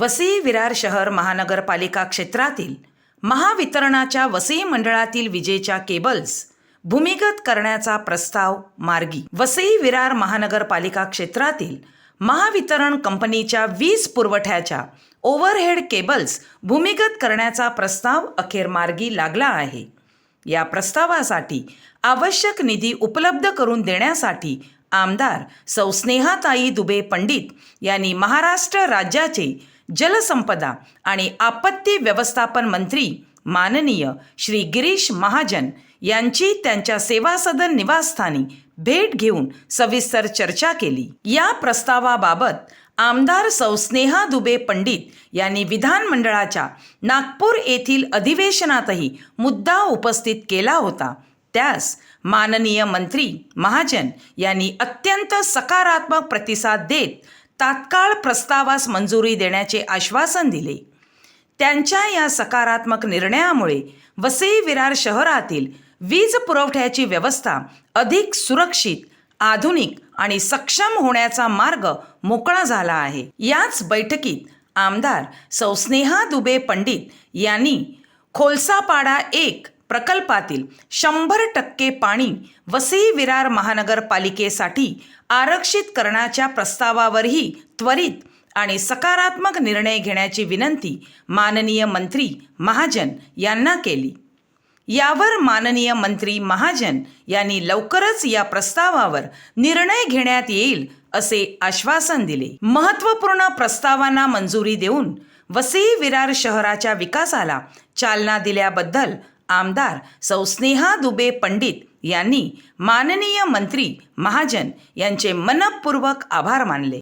वसई विरार शहर महानगरपालिका क्षेत्रातील महावितरणाच्या वसई मंडळातील विजेच्या केबल्स भूमिगत करण्याचा प्रस्ताव मार्गी. वसई विरार महानगरपालिका क्षेत्रातील महावितरण कंपनीच्या वीज पुरवठ्याच्या ओव्हरहेड केबल्स भूमिगत करण्याचा प्रस्ताव अखेर मार्गी लागला आहे. या प्रस्तावासाठी आवश्यक निधी उपलब्ध करून देण्यासाठी आमदार सौ स्नेहाताई दुबे पंडित यांनी महाराष्ट्र राज्याचे जलसंपदा आणि आपत्ती व्यवस्थापन मंत्री माननीय श्री गिरीश महाजन यांची त्यांच्या सेवा सदन निवासस्थानी भेट घेऊन सविस्तर चर्चा केली. या प्रस्तावाबाबत आमदार सौ स्नेहा दुबे पंडित यांनी विधानमंडळाच्या नागपूर येथील अधिवेशनातही मुद्दा उपस्थित केला होता. त्यास माननीय मंत्री महाजन यांनी अत्यंत सकारात्मक प्रतिसाद देत तात्काळ प्रस्तावास मंजुरी देण्याचे आश्वासन दिले. त्यांच्या या सकारात्मक निर्णयामुळे वसई विरार शहरातील वीज पुरवठ्याची व्यवस्था अधिक सुरक्षित आधुनिक आणि सक्षम होण्याचा मार्ग मोकळा झाला आहे. याच बैठकीत आमदार सौस्नेहा दुबे पंडित यांनी खोलसापाडा एक प्रकल्पातील शंभर टक्के पाणी वसई विरार महानगरपालिकेसाठी आरक्षित करण्याच्या प्रस्तावावरही त्वरित आणि सकारात्मक निर्णय घेण्याची विनंती माननीय मंत्री महाजन यांना केली. यावर माननीय मंत्री महाजन यांनी लवकरच या प्रस्तावावर निर्णय घेण्यात येईल असे आश्वासन दिले. महत्त्वपूर्ण प्रस्तावांना मंजुरी देऊन वसई विरार शहराच्या विकासाला चालना दिल्याबद्दल आमदार सौ स्नेहा दुबे पंडित यांनी माननीय मंत्री महाजन यांचे मनपूर्वक आभार मानले.